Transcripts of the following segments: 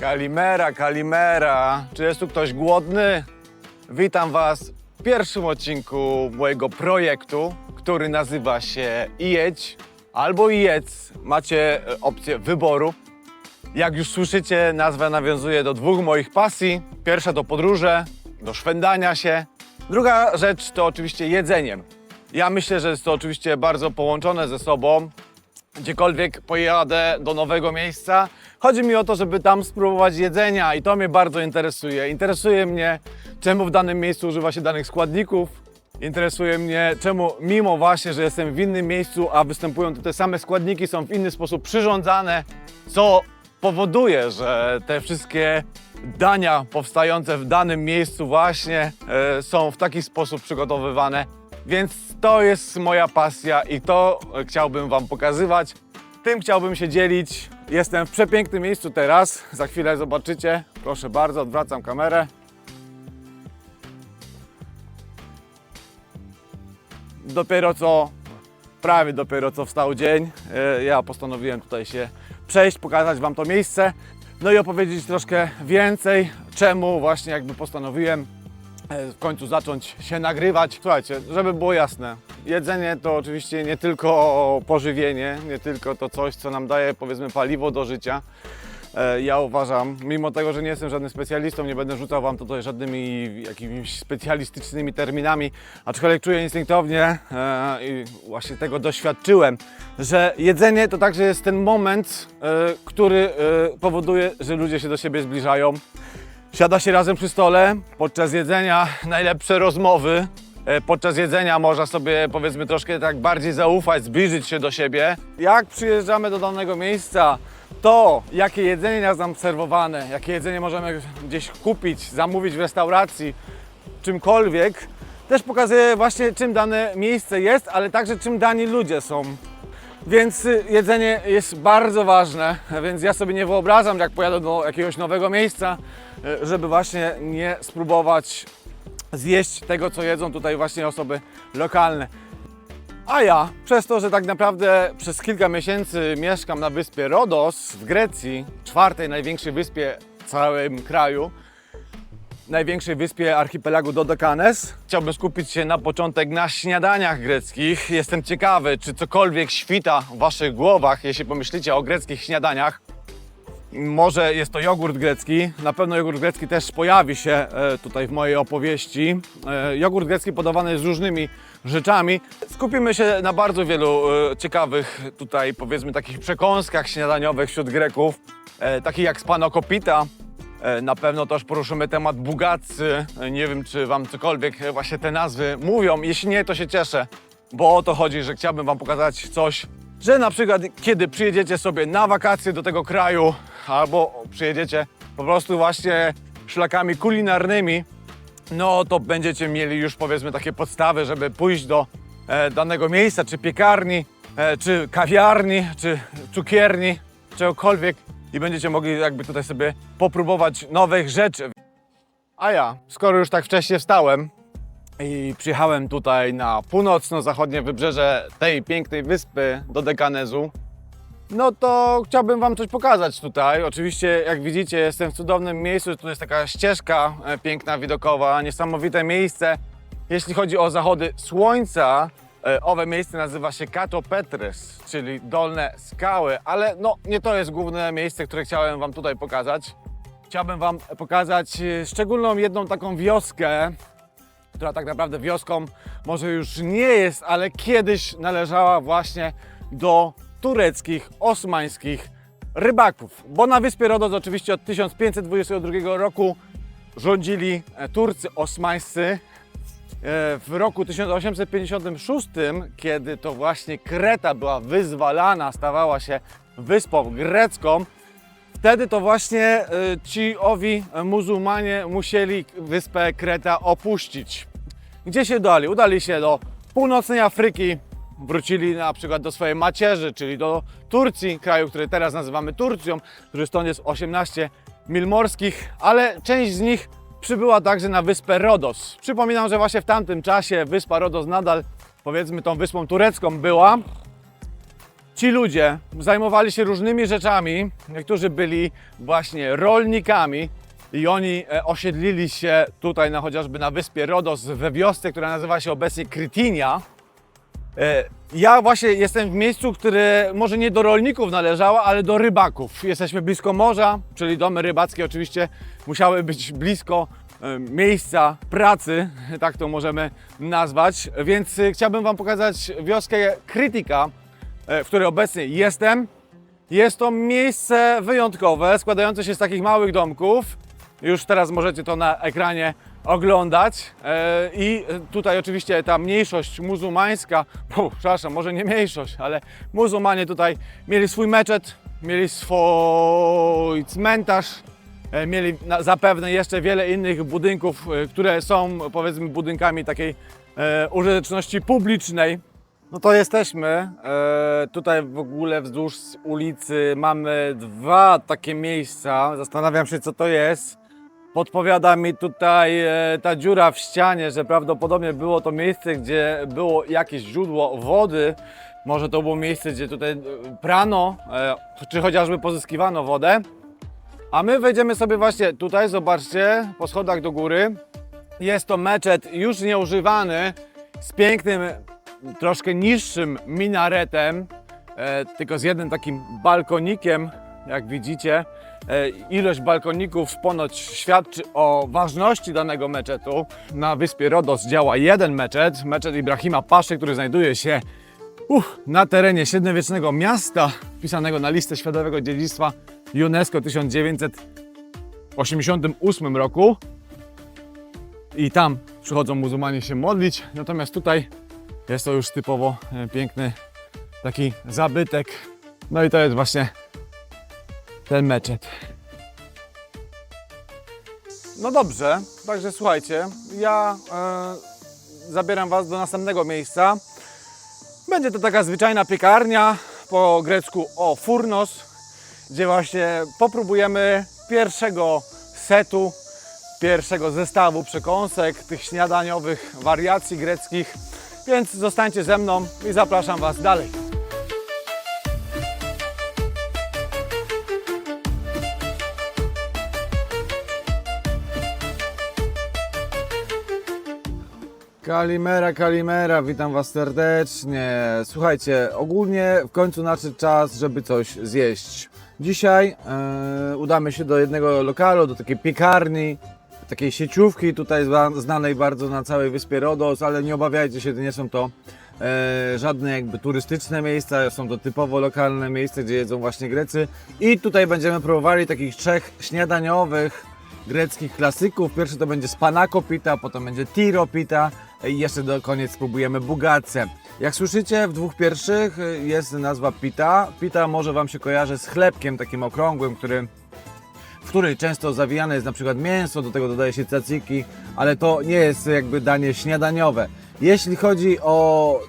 Kalimera, kalimera. Czy jest tu ktoś głodny? Witam Was w pierwszym odcinku mojego projektu, który nazywa się Jedź albo Jedz. Macie e, opcję wyboru. Jak już słyszycie, nazwa nawiązuje do dwóch moich pasji. Pierwsza to podróże, do szwendania się. Druga rzecz to oczywiście jedzenie. Ja myślę, że jest to oczywiście bardzo połączone ze sobą gdziekolwiek pojadę do nowego miejsca. Chodzi mi o to, żeby tam spróbować jedzenia i to mnie bardzo interesuje. Interesuje mnie, czemu w danym miejscu używa się danych składników. Interesuje mnie, czemu mimo właśnie, że jestem w innym miejscu, a występują tu te same składniki, są w inny sposób przyrządzane, co powoduje, że te wszystkie dania powstające w danym miejscu właśnie e, są w taki sposób przygotowywane. Więc to jest moja pasja i to chciałbym Wam pokazywać. Tym chciałbym się dzielić. Jestem w przepięknym miejscu teraz. Za chwilę zobaczycie. Proszę bardzo, odwracam kamerę. Dopiero co, prawie dopiero co wstał dzień. E, Ja postanowiłem tutaj się przejść, pokazać Wam to miejsce. No i opowiedzieć troszkę więcej, czemu właśnie jakby postanowiłem w końcu zacząć się nagrywać. Słuchajcie, żeby było jasne, jedzenie to oczywiście nie tylko pożywienie, nie tylko to coś, co nam daje powiedzmy paliwo do życia. E, Ja uważam, mimo tego, że nie jestem żadnym specjalistą, nie będę rzucał Wam tutaj żadnymi jakimiś specjalistycznymi terminami, aczkolwiek czuję instynktownie e, i właśnie tego doświadczyłem, że jedzenie to także jest ten moment, e, który e, powoduje, że ludzie się do siebie zbliżają. Siada się razem przy stole, podczas jedzenia najlepsze rozmowy. E, Podczas jedzenia można sobie powiedzmy troszkę tak bardziej zaufać, zbliżyć się do siebie. Jak przyjeżdżamy do danego miejsca, to jakie jedzenie nas nam serwowane, jakie jedzenie możemy gdzieś kupić, zamówić w restauracji, czymkolwiek, też pokazuje właśnie czym dane miejsce jest, ale także czym dani ludzie są. Więc y, jedzenie jest bardzo ważne, więc ja sobie nie wyobrażam, jak pojadę do jakiegoś nowego miejsca, y, żeby właśnie nie spróbować zjeść tego, co jedzą tutaj właśnie osoby lokalne. A ja, przez to, że tak naprawdę przez kilka miesięcy mieszkam na wyspie Rodos w Grecji, czwartej największej wyspie w całym kraju, największej wyspie archipelagu Dodecanes. Chciałbym skupić się na początek na śniadaniach greckich. Jestem ciekawy, czy cokolwiek świta w waszych głowach, jeśli pomyślicie o greckich śniadaniach. Może jest to jogurt grecki, na pewno jogurt grecki też pojawi się e, tutaj w mojej opowieści. E, Jogurt grecki podawany z różnymi rzeczami. Skupimy się na bardzo wielu e, ciekawych tutaj powiedzmy takich przekąskach śniadaniowych wśród Greków, takich jak spanokopita, Na pewno też poruszymy temat bugacy. E, Nie wiem, czy Wam cokolwiek e, właśnie te nazwy mówią. Jeśli nie, to się cieszę, bo o to chodzi, że chciałbym Wam pokazać coś, że na przykład kiedy przyjedziecie sobie na wakacje do tego kraju, albo przyjedziecie po prostu właśnie szlakami kulinarnymi, no to będziecie mieli już powiedzmy takie podstawy, żeby pójść do e, danego miejsca, czy piekarni, e, czy kawiarni, czy cukierni, czegokolwiek i będziecie mogli jakby tutaj sobie popróbować nowych rzeczy. A ja, skoro już tak wcześnie wstałem i przyjechałem tutaj na północno-zachodnie wybrzeże tej pięknej wyspy do Dekanezu, no to chciałbym Wam coś pokazać tutaj. Oczywiście, jak widzicie, jestem w cudownym miejscu. Tu jest taka ścieżka e, piękna, widokowa, niesamowite miejsce. Jeśli chodzi o zachody słońca, owe miejsce nazywa się Kato Petres, czyli Dolne Skały, ale no nie to jest główne miejsce, które chciałem Wam tutaj pokazać. Chciałbym Wam pokazać e, szczególną jedną taką wioskę, która tak naprawdę wioską może już nie jest, ale kiedyś należała właśnie do tureckich, osmańskich rybaków. Bo na wyspie Rodos oczywiście od 1522 roku rządzili e, Turcy osmańscy. E, W roku 1856, kiedy to właśnie Kreta była wyzwalana, stawała się wyspą grecką, Wtedy to właśnie e, ci owi muzułmanie musieli wyspę Kreta opuścić. Gdzie się udali? Udali się do północnej Afryki, wrócili na przykład do swojej macierzy, czyli do Turcji, kraju, który teraz nazywamy Turcją, który stąd jest 18 mil morskich, ale część z nich przybyła także na wyspę Rodos. Przypominam, że właśnie w tamtym czasie wyspa Rodos nadal, powiedzmy, tą wyspą turecką była, ci ludzie zajmowali się różnymi rzeczami. Niektórzy byli właśnie rolnikami i oni e, osiedlili się tutaj na chociażby na wyspie Rodos we wiosce, która nazywa się obecnie Krytinia. E, Ja właśnie jestem w miejscu, które może nie do rolników należało, ale do rybaków. Jesteśmy blisko morza, czyli domy rybackie oczywiście musiały być blisko e, miejsca pracy, tak to możemy nazwać. Więc e, chciałbym Wam pokazać wioskę Krytika, w której obecnie jestem. Jest to miejsce wyjątkowe, składające się z takich małych domków. Już teraz możecie to na ekranie oglądać. E, I tutaj oczywiście ta mniejszość muzułmańska, o, przepraszam, może nie mniejszość, ale muzułmanie tutaj mieli swój meczet, mieli swój cmentarz, e, mieli zapewne jeszcze wiele innych budynków, e, które są powiedzmy budynkami takiej użyteczności publicznej. No to jesteśmy. Tutaj w ogóle wzdłuż ulicy mamy dwa takie miejsca. Zastanawiam się, co to jest. Podpowiada mi tutaj e, ta dziura w ścianie, że prawdopodobnie było to miejsce, gdzie było jakieś źródło wody. Może to było miejsce, gdzie tutaj e, prano, e, czy chociażby pozyskiwano wodę. A my wejdziemy sobie właśnie tutaj, zobaczcie, po schodach do góry. Jest to meczet już nieużywany, z pięknym, troszkę niższym minaretem, e, tylko z jednym takim balkonikiem, jak widzicie. E, ilość balkoników ponoć świadczy o ważności danego meczetu. Na wyspie Rodos działa jeden meczet, meczet Ibrahima Paszy, który znajduje się uch, na terenie średniowiecznego miasta, wpisanego na listę Światowego Dziedzictwa UNESCO 1988 roku i tam przychodzą muzułmanie się modlić. Natomiast tutaj jest to już typowo e, piękny taki zabytek. No i to jest właśnie ten meczet. No dobrze, także słuchajcie, ja e, zabieram Was do następnego miejsca. Będzie to taka zwyczajna piekarnia, po grecku o furnos, gdzie właśnie popróbujemy pierwszego setu pierwszego zestawu przekąsek, tych śniadaniowych wariacji greckich. Więc zostańcie ze mną i zapraszam Was dalej. Kalimera, Kalimera, witam Was serdecznie. Słuchajcie, ogólnie w końcu nadszedł czas, żeby coś zjeść. Dzisiaj e, udamy się do jednego lokalu, do takiej piekarni, takiej sieciówki tutaj znanej bardzo na całej wyspie Rodos, ale nie obawiajcie się, nie są to e, żadne jakby turystyczne miejsca, są to typowo lokalne miejsca, gdzie jedzą właśnie Grecy. I tutaj będziemy próbowali takich trzech śniadaniowych greckich klasyków. Pierwszy to będzie spanako pita, potem będzie tiro pita i jeszcze do koniec spróbujemy bugatce. Jak słyszycie, w dwóch pierwszych jest nazwa pita. Pita może Wam się kojarzy z chlebkiem takim okrągłym, który w której często zawijane jest na przykład mięso, do tego dodaje się caciki, ale to nie jest jakby danie śniadaniowe. Jeśli chodzi o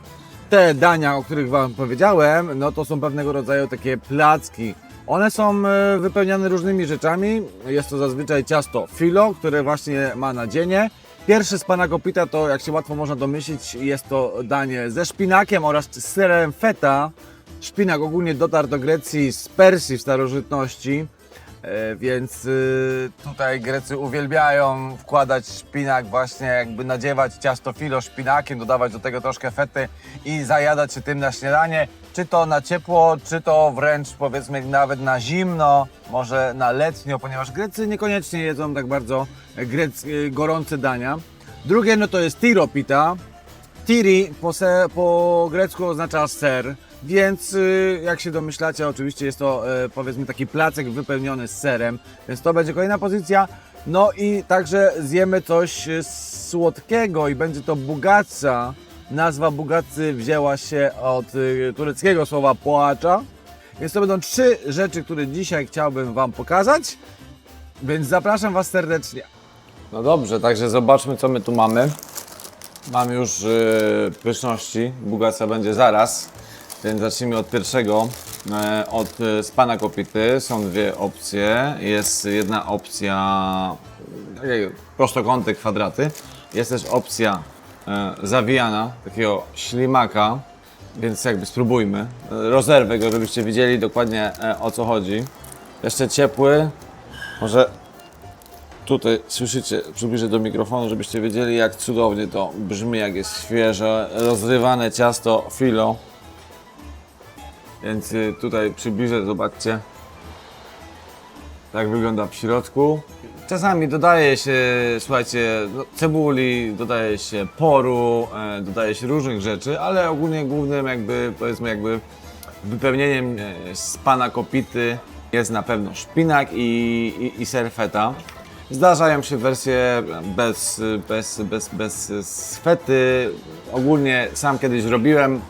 te dania, o których Wam powiedziałem, no to są pewnego rodzaju takie placki. One są e, wypełniane różnymi rzeczami. Jest to zazwyczaj ciasto filo, które właśnie ma nadzienie. Pierwszy z pana Kopita to, jak się łatwo można domyślić, jest to danie ze szpinakiem oraz serem feta. Szpinak ogólnie dotarł do Grecji z Persji w starożytności. E, Więc y, tutaj Grecy uwielbiają wkładać szpinak, właśnie jakby nadziewać ciasto filo szpinakiem, dodawać do tego troszkę fety i zajadać się tym na śniadanie. Czy to na ciepło, czy to wręcz powiedzmy nawet na zimno, może na letnio, ponieważ Grecy niekoniecznie jedzą tak bardzo grec, y, gorące dania. Drugie no to jest tiropita. Tiri po, se, po grecku oznacza ser, więc y, jak się domyślacie, oczywiście jest to y, powiedzmy taki placek wypełniony z serem, więc to będzie kolejna pozycja. No i także zjemy coś y, słodkiego i będzie to bugatsa. Nazwa bugatcy wzięła się od y, tureckiego słowa poacza. Więc to będą trzy rzeczy, które dzisiaj chciałbym Wam pokazać, więc zapraszam Was serdecznie. No dobrze, także zobaczmy co my tu mamy. Mam już y, pyszności, bugaca będzie zaraz, więc zacznijmy od pierwszego, e, od spana kopity. Są dwie opcje. Jest jedna opcja takiego prostokąty, kwadraty. Jest też opcja e, zawijana, takiego ślimaka. więc jakby spróbujmy. E, Rozerwę go, żebyście wiedzieli dokładnie e, o co chodzi. Jeszcze ciepły, może tutaj słyszycie, przybliżę do mikrofonu, żebyście wiedzieli jak cudownie to brzmi, jak jest świeże, rozrywane ciasto filo. Więc y, tutaj przybliżę, zobaczcie. Tak wygląda w środku. Czasami dodaje się, słuchajcie, no, cebuli, dodaje się poru, e, dodaje się różnych rzeczy, ale ogólnie głównym jakby, powiedzmy jakby wypełnieniem e, z pana kopity jest na pewno szpinak i, i, i ser feta. Zdarzają się wersje bez, bez, bez, bez fety. Ogólnie sam kiedyś robiłem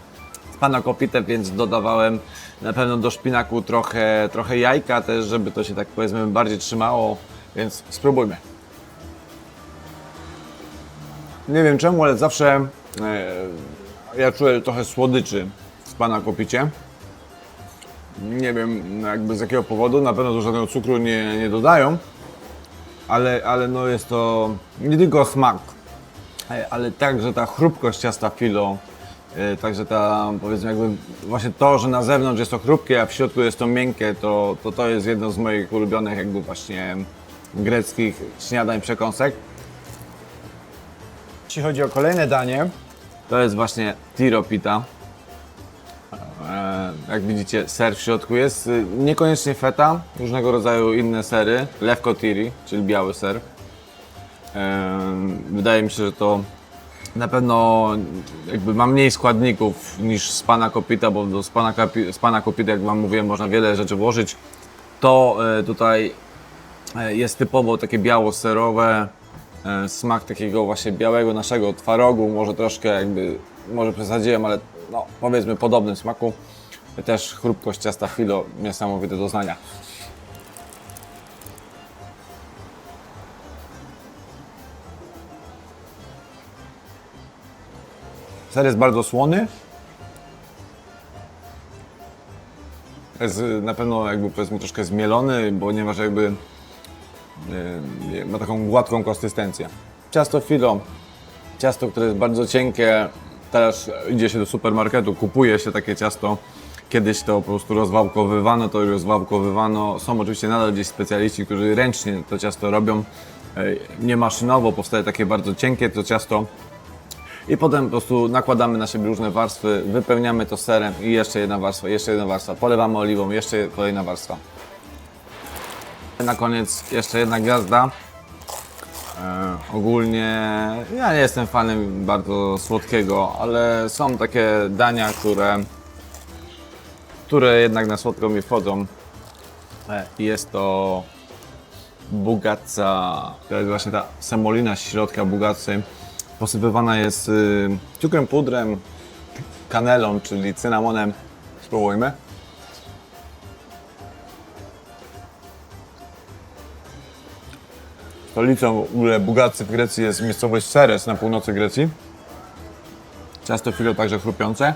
kopitę, więc dodawałem na pewno do szpinaku trochę, trochę jajka też, żeby to się tak powiedzmy bardziej trzymało, więc spróbujmy. Nie wiem czemu, ale zawsze e, ja czuję trochę słodyczy z pana kopicie. Nie wiem jakby z jakiego powodu, na pewno do żadnego cukru nie, nie dodają, ale, ale no jest to nie tylko smak, e, ale także ta chrupkość ciasta filo, e, także ta powiedzmy jakby właśnie to, że na zewnątrz jest to chrupkie, a w środku jest to miękkie, to to, to jest jedno z moich ulubionych jakby właśnie greckich śniadań przekąsek. Jeśli chodzi o kolejne danie, To jest właśnie tiropita. E, Jak widzicie, ser w środku jest. y, Niekoniecznie feta, różnego rodzaju inne sery. Lewko tiri, czyli biały ser. E, Wydaje mi się, że to na pewno jakby ma mniej składników niż z pana kopita, bo do spana, kapi- z pana kopita, jak wam mówiłem, można wiele rzeczy włożyć. To e, tutaj e, jest typowo takie biało-serowe, e, smak takiego właśnie białego naszego twarogu, może troszkę jakby, może przesadziłem, ale no, powiedzmy podobnym smaku. Też chrupkość ciasta filo, niesamowite doznania. Ser jest bardzo słony. Jest y, na pewno jakby powiedzmy troszkę zmielony, ponieważ jakby y, ma taką gładką konsystencję. Ciasto filo, ciasto, które jest bardzo cienkie, teraz idzie się do supermarketu, kupuje się takie ciasto. Kiedyś to po prostu rozwałkowywano, to rozwałkowywano. Są oczywiście nadal gdzieś specjaliści, którzy ręcznie to ciasto robią. Y, Nie maszynowo powstaje takie bardzo cienkie to ciasto. I potem po prostu nakładamy na siebie różne warstwy, wypełniamy to serem i jeszcze jedna warstwa, jeszcze jedna warstwa, polewamy oliwą, jeszcze kolejna warstwa. Na koniec jeszcze jedna gwiazda. E, ogólnie ja nie jestem fanem bardzo słodkiego, ale są takie dania, które, które jednak na słodko mi wchodzą. E, jest to bugatza, to jest właśnie ta semolina środka bugatcy. Posypywana jest y, cukrem pudrem, kanelą, czyli cynamonem. Spróbujmy. Stolicą w ogóle Bugatcy w Grecji jest miejscowość Ceres na północy Grecji. Ciasto filo także chrupiące.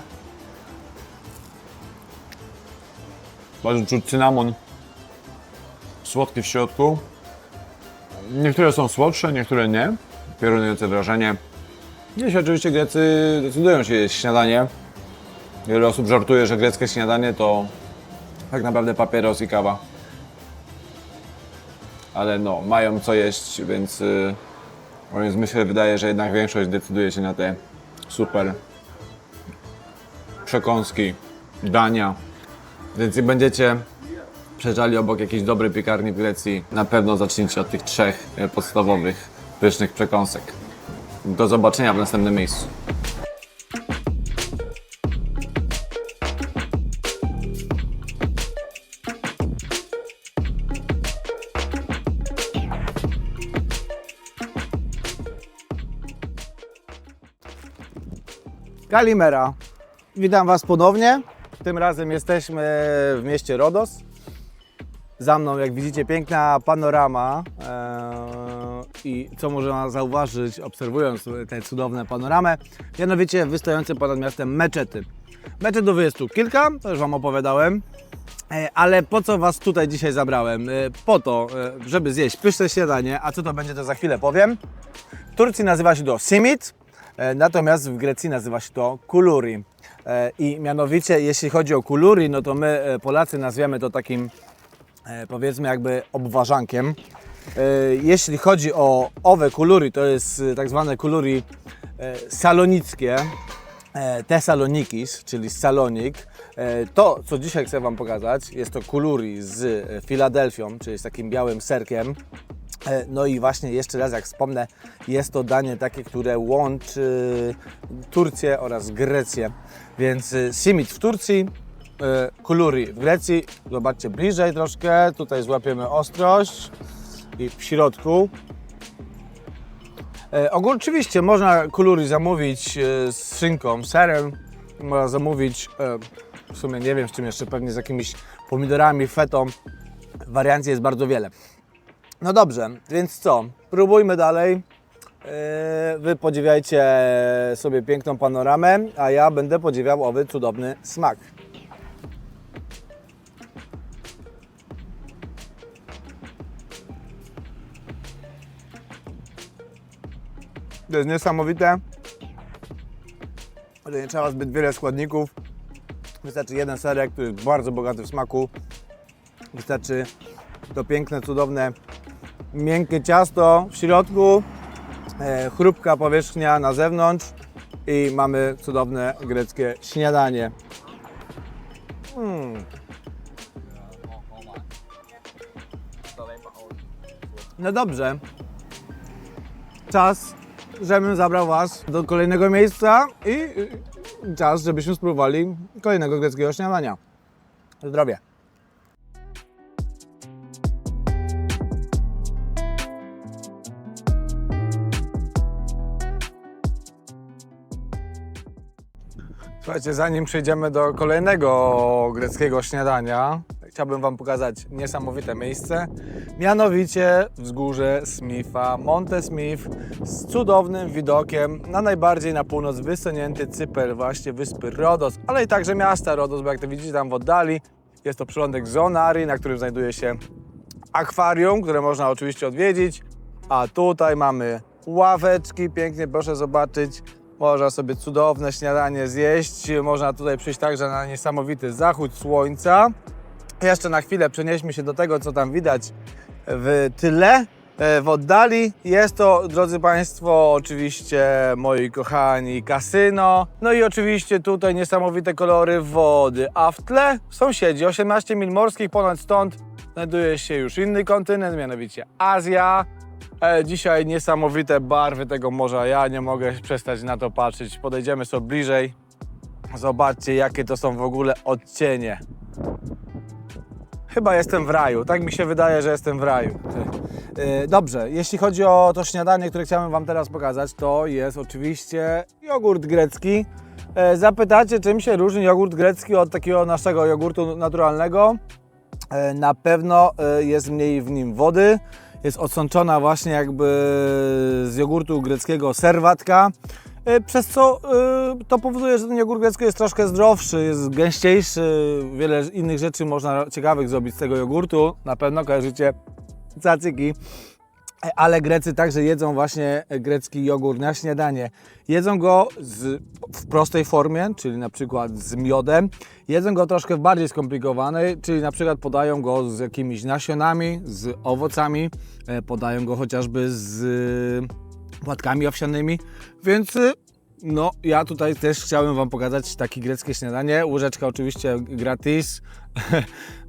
Bardzo czuć cynamon. Słodki w środku. Niektóre są słodsze, niektóre nie. Piorunujące wrażenie. Jeśli oczywiście Grecy decydują się jeść śniadanie. Wiele osób żartuje, że greckie śniadanie to tak naprawdę papieros i kawa. Ale no, mają co jeść, więc, yy, więc myślę, wydaje, że jednak większość decyduje się na te super przekąski, dania. Więc jak będziecie przejeżdżali obok jakiejś dobrej piekarni w Grecji, na pewno zacznijcie od tych trzech e, podstawowych, pysznych przekąsek. Do zobaczenia w następnym miejscu. Kalimera. Witam Was ponownie. Tym razem jesteśmy w mieście Rodos. Za mną, jak widzicie, piękna panorama. I co można zauważyć, obserwując tę cudowną panoramę, mianowicie wystojące ponad miastem meczety. Meczetów jest tu kilka, to już Wam opowiadałem. E, Ale po co Was tutaj dzisiaj zabrałem? E, Po to, e, żeby zjeść pyszne śniadanie, a co to będzie, to za chwilę powiem. W Turcji nazywa się to simit, natomiast w Grecji nazywa się to kuluri. I mianowicie, jeśli chodzi o kuluri, no to my Polacy nazwiemy to takim powiedzmy jakby obwarzankiem. E, Jeśli chodzi o owe kulury, to jest e, tak zwane kulury e, salonickie, Thessalonikis, czyli salonik. To, co dzisiaj chcę Wam pokazać, jest to kuluri z Filadelfią, czyli z takim białym serkiem. No i właśnie jeszcze raz, jak wspomnę, jest to danie takie, które łączy Turcję oraz Grecję. Więc simit w Turcji, kuluri w Grecji. Zobaczcie bliżej troszkę, tutaj złapiemy ostrość i w środku. E, oczywiście można kuluri zamówić e, z szynką, serem, można zamówić e, w sumie nie wiem z czym jeszcze, pewnie z jakimiś pomidorami, fetą. Wariancji jest bardzo wiele. No dobrze, więc co? Próbujmy dalej. Wy podziwiajcie sobie piękną panoramę, a ja będę podziwiał owy cudowny smak. To jest niesamowite, że nie trzeba zbyt wiele składników. Wystarczy jeden serek, który jest bardzo bogaty w smaku. Wystarczy to piękne, cudowne, miękkie ciasto w środku, e, chrupka powierzchnia na zewnątrz i mamy cudowne greckie śniadanie. Mm. No dobrze. Czas, żebym zabrał Was do kolejnego miejsca i czas, żebyśmy spróbowali kolejnego greckiego śniadania. Zdrowie. Słuchajcie, zanim przejdziemy do kolejnego greckiego śniadania, chciałbym Wam pokazać niesamowite miejsce. Mianowicie wzgórze Smitha, Monte Smith z cudownym widokiem na najbardziej na północ wysunięty cypel właśnie wyspy Rodos, ale i także miasta Rodos, bo jak to widzicie tam w oddali jest to przylądek Zonari, na którym znajduje się akwarium, które można oczywiście odwiedzić. A tutaj mamy ławeczki, pięknie proszę zobaczyć. Można sobie cudowne śniadanie zjeść. Można tutaj przyjść także na niesamowity zachód słońca. Jeszcze na chwilę przenieśmy się do tego, co tam widać w tyle. E, W oddali jest to, drodzy Państwo, oczywiście moi kochani kasyno. No i oczywiście tutaj niesamowite kolory wody. A w tle sąsiedzi, 18 mil morskich, ponad stąd znajduje się już inny kontynent, mianowicie Azja. E, Dzisiaj niesamowite barwy tego morza. Ja nie mogę przestać na to patrzeć. Podejdziemy sobie bliżej. Zobaczcie, jakie to są w ogóle odcienie. Chyba jestem w raju. Tak mi się wydaje, że jestem w raju. Yy, Dobrze, jeśli chodzi o to śniadanie, które chciałem Wam teraz pokazać, to jest oczywiście jogurt grecki. E, Zapytacie, czym się różni jogurt grecki od takiego naszego jogurtu naturalnego? E, Na pewno e, jest mniej w nim wody. Jest odsączona właśnie jakby z jogurtu greckiego serwatka, e, przez co e, to powoduje, że ten jogurt grecki jest troszkę zdrowszy, jest gęściejszy. Wiele innych rzeczy można ciekawych zrobić z tego jogurtu. Na pewno kojarzycie cacyki. E, Ale Grecy także jedzą właśnie grecki jogurt na śniadanie. Jedzą go z, w prostej formie, czyli na przykład z miodem. Jedzą go troszkę w bardziej skomplikowanej, czyli na przykład podają go z jakimiś nasionami, z owocami, e, podają go chociażby z e, płatkami owsianymi. Więc e, no, ja tutaj też chciałem Wam pokazać takie greckie śniadanie. Łyżeczka oczywiście gratis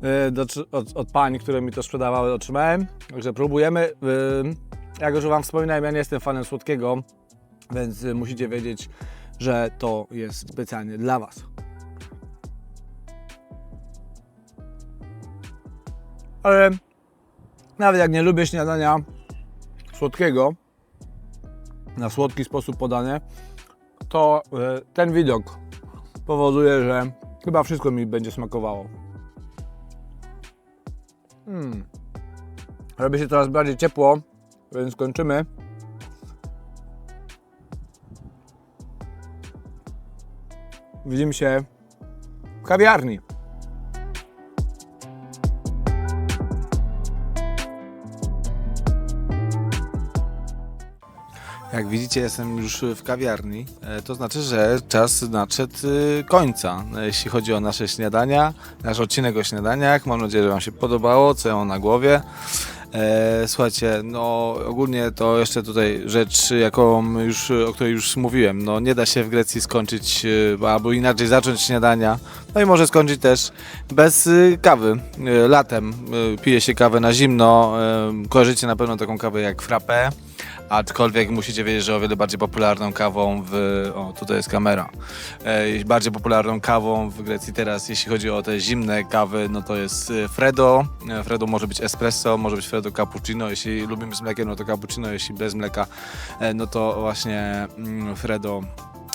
e, do, od, od pań, które mi to sprzedawały, otrzymałem. Także próbujemy. E, Jak już Wam wspominałem, ja nie jestem fanem słodkiego, więc musicie wiedzieć, że to jest specjalnie dla Was. Ale nawet jak nie lubię śniadania słodkiego, na słodki sposób podane, to e, ten widok powoduje, że chyba wszystko mi będzie smakowało. Mm. Robi się coraz bardziej ciepło, więc kończymy. Widzimy się w kawiarni. Jak widzicie, jestem już w kawiarni. E, To znaczy, że czas nadszedł y, końca, e, jeśli chodzi o nasze śniadania, nasz odcinek o śniadaniach. Mam nadzieję, że Wam się podobało, co ja na głowie. E, słuchajcie, no ogólnie to jeszcze tutaj rzecz, jaką już, o której już mówiłem. No nie da się w Grecji skończyć, e, albo inaczej zacząć śniadania. No i może skończyć też bez y, kawy. Y, Latem y, pije się kawę na zimno. y, Kojarzycie na pewno taką kawę jak frappe. Aczkolwiek musicie wiedzieć, że o wiele bardziej popularną kawą w. O, tutaj jest kamera. E, bardziej popularną kawą w Grecji teraz, jeśli chodzi o te zimne kawy, no to jest e, Fredo. E, Fredo może być espresso, może być Fredo cappuccino. Jeśli lubimy z mlekiem, no to cappuccino, jeśli bez mleka, e, no to właśnie mm, Fredo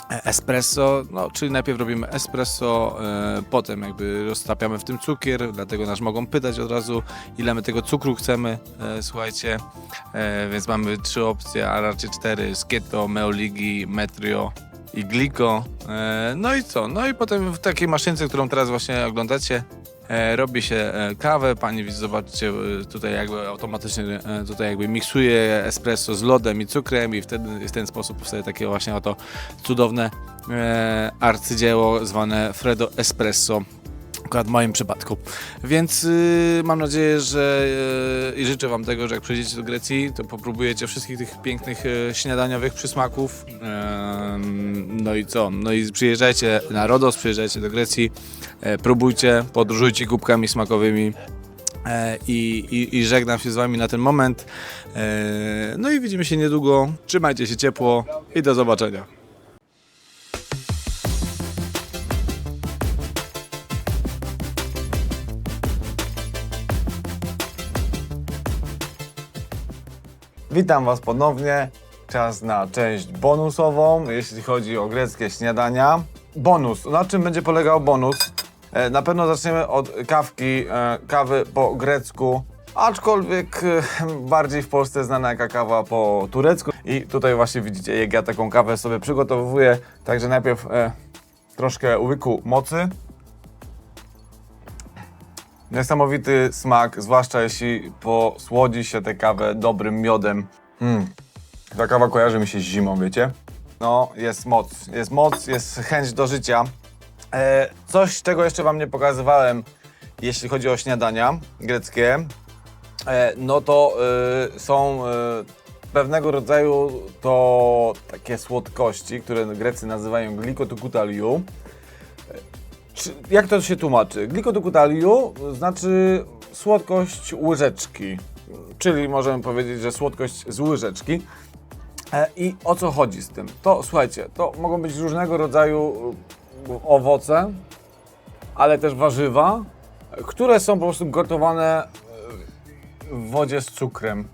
espresso, no, czyli najpierw robimy espresso, e, potem jakby roztapiamy w tym cukier, dlatego nas mogą pytać od razu, ile my tego cukru chcemy, e, słuchajcie, e, więc mamy trzy opcje, a raczej cztery, Skieto, Meoligi, Metrio i Glico, e, no i co, no i potem w takiej maszynce, którą teraz właśnie oglądacie, e, robi się e, kawę, pani widz, zobaczcie, e, tutaj jakby automatycznie tutaj jakby miksuje espresso z lodem i cukrem i wtedy w ten sposób powstaje takie właśnie oto cudowne arcydzieło zwane Fredo Espresso. Akurat w moim przypadku. Więc y, mam nadzieję, że y, i życzę Wam tego, że jak przyjdziecie do Grecji, to popróbujecie wszystkich tych pięknych y, śniadaniowych przysmaków. Em, no i co? No i przyjeżdżajcie na Rodos, przyjeżdżajcie do Grecji, e, próbujcie, podróżujcie kubkami smakowymi. E, I, i, I żegnam się z Wami na ten moment. E, no i widzimy się niedługo. Trzymajcie się ciepło i do zobaczenia. Witam Was ponownie. Czas na część bonusową, jeśli chodzi o greckie śniadania. Bonus. Na czym będzie polegał bonus? E, Na pewno zaczniemy od kawki, e, kawy po grecku, aczkolwiek e, bardziej w Polsce znana jaka kawa po turecku. I tutaj właśnie widzicie, jak ja taką kawę sobie przygotowuję. Także najpierw troszkę łyku mocy. Niesamowity smak, zwłaszcza jeśli posłodzi się tę kawę dobrym miodem. Mm. Ta kawa kojarzy mi się z zimą, wiecie? No, jest moc, jest moc, jest chęć do życia. E, coś, czego jeszcze Wam nie pokazywałem, jeśli chodzi o śniadania greckie, e, no to e, są e, pewnego rodzaju to takie słodkości, które Grecy nazywają glikotokutaliu. Jak to się tłumaczy? Glikotokutaliu znaczy słodkość łyżeczki, czyli możemy powiedzieć, że słodkość z łyżeczki. E, I o co chodzi z tym? To słuchajcie, to mogą być różnego rodzaju e, owoce, ale też warzywa, które są po prostu gotowane e, w wodzie z cukrem.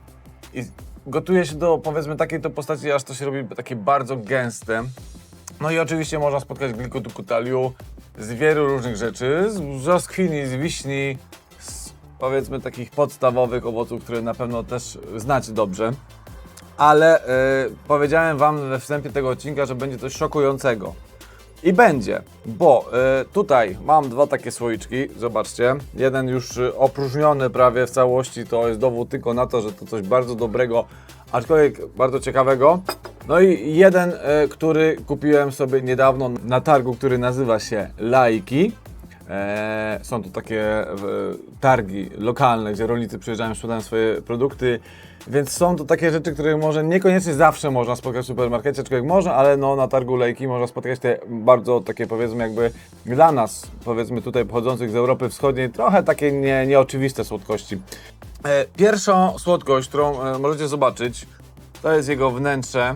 I gotuje się do powiedzmy takiej to postaci, aż to się robi takie bardzo gęste. No i oczywiście można spotkać glikotokutaliu z wielu różnych rzeczy, z brzoskwini, z wiśni, z powiedzmy takich podstawowych owoców, które na pewno też znacie dobrze. Ale y, powiedziałem Wam we wstępie tego odcinka, że będzie coś szokującego. I będzie, bo y, tutaj mam dwa takie słoiczki, zobaczcie. Jeden już y, opróżniony prawie w całości, to jest dowód tylko na to, że to coś bardzo dobrego, aczkolwiek bardzo ciekawego. No i jeden, y, który kupiłem sobie niedawno na targu, który nazywa się Laiki. E, są to takie e, targi lokalne, gdzie rolnicy przyjeżdżają, sprzedają swoje produkty, więc są to takie rzeczy, które może niekoniecznie zawsze można spotkać w supermarkecie, aczkolwiek można, ale no, na targu lejki można spotkać te bardzo takie powiedzmy jakby dla nas, powiedzmy tutaj pochodzących z Europy Wschodniej, trochę takie nie, nieoczywiste słodkości. E, pierwszą słodkość, którą e, możecie zobaczyć, to jest jego wnętrze.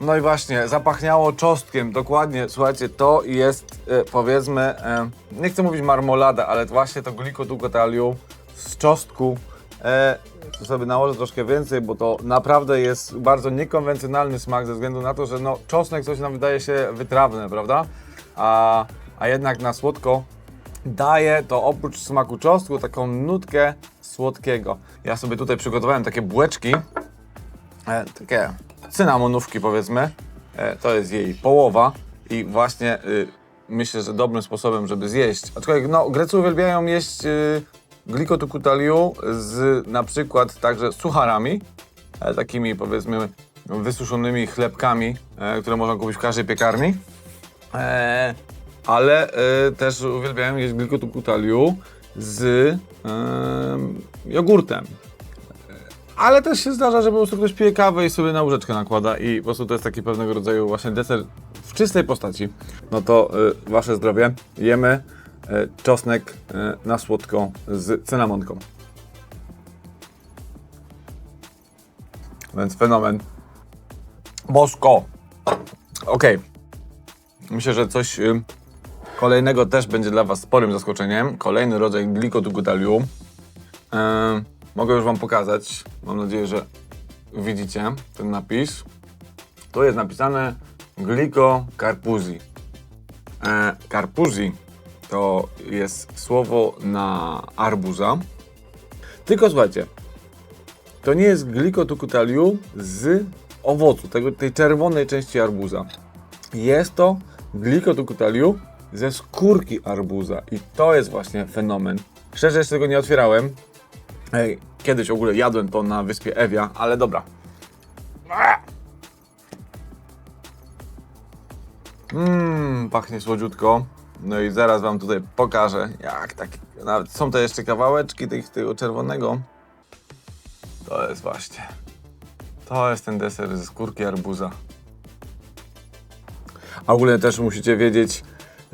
No i właśnie, zapachniało czosnkiem, dokładnie, słuchajcie, to jest e, powiedzmy, e, nie chcę mówić marmolada, ale właśnie to glikotukotaliu z czosnku. E, tu sobie nałożę troszkę więcej, bo to naprawdę jest bardzo niekonwencjonalny smak ze względu na to, że no, czosnek coś nam wydaje się wytrawne, prawda? A, a jednak na słodko daje to oprócz smaku czosnku taką nutkę słodkiego. Ja sobie tutaj przygotowałem takie bułeczki, e, takie cynamonówki powiedzmy. E, to jest jej połowa i właśnie y, myślę, że dobrym sposobem, żeby zjeść. Aczkolwiek no, Grecy uwielbiają jeść y, z na przykład także sucharami. e, takimi powiedzmy wysuszonymi chlebkami, e, które można kupić w każdej piekarni. Ale też uwielbiałem jeść glikotukutaliu z jogurtem. Ale też się zdarza, że po prostu ktoś pije kawę i sobie na łyżeczkę nakłada i po prostu to jest taki pewnego rodzaju właśnie deser w czystej postaci. No to y, wasze zdrowie. Jemy y, czosnek y, na słodko z cynamonką. Więc fenomen. Bosko. Okej. Myślę, że coś y, kolejnego też będzie dla was sporym zaskoczeniem. Kolejny rodzaj glikotugutaliu. E, mogę już Wam pokazać. Mam nadzieję, że widzicie ten napis. Tu jest napisane Glico Carpusi. E, carpusi to jest słowo na arbuza. Tylko słuchajcie, to nie jest glikotukutaliu z owocu, tego, tej czerwonej części arbuza. Jest to glikotukutaliu ze skórki arbuza i to jest właśnie fenomen. Szczerze jeszcze tego nie otwierałem. Ej, kiedyś w ogóle jadłem to na wyspie Ewia, ale dobra. Mmm, pachnie słodziutko. No i zaraz wam tutaj pokażę, jak tak. Nawet są to jeszcze kawałeczki tych, tego czerwonego. To jest właśnie. To jest ten deser ze skórki arbuza. A w ogóle też musicie wiedzieć,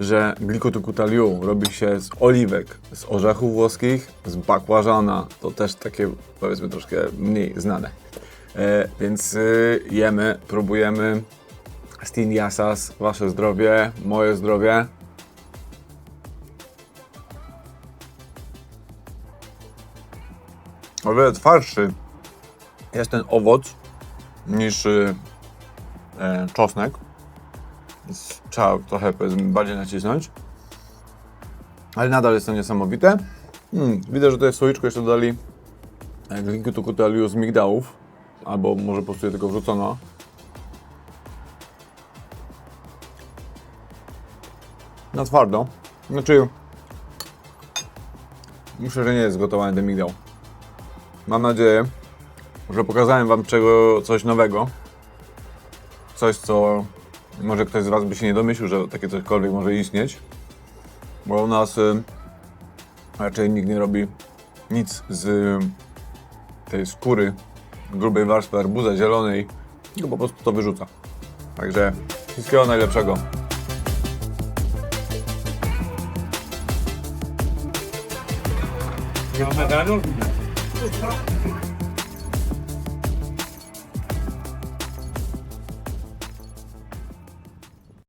że glikotukutaliu robi się z oliwek, z orzechów włoskich, z bakłażana. To też takie, powiedzmy, troszkę mniej znane. E, więc y, jemy, próbujemy. Stin wasze zdrowie, moje zdrowie. O wiele twardszy jest ten owoc niż e, czosnek. Więc Trzeba trochę bardziej nacisnąć. Ale nadal jest to niesamowite. Mm, widzę, że tutaj w słoiczku jeszcze dodali e, glinku tukuteliu z migdałów. Albo może po prostu je tylko wrzucono. Na twardo. Znaczy... Myślę, że nie jest gotowany ten migdał. Mam nadzieję, że pokazałem Wam czego, coś nowego. Coś, co może ktoś z Was by się nie domyślił, że takie cośkolwiek może istnieć. Bo u nas y, raczej nikt nie robi nic z y, tej skóry grubej warstwy arbuza zielonej, tylko po prostu to wyrzuca. Także wszystkiego najlepszego. Ja medalion?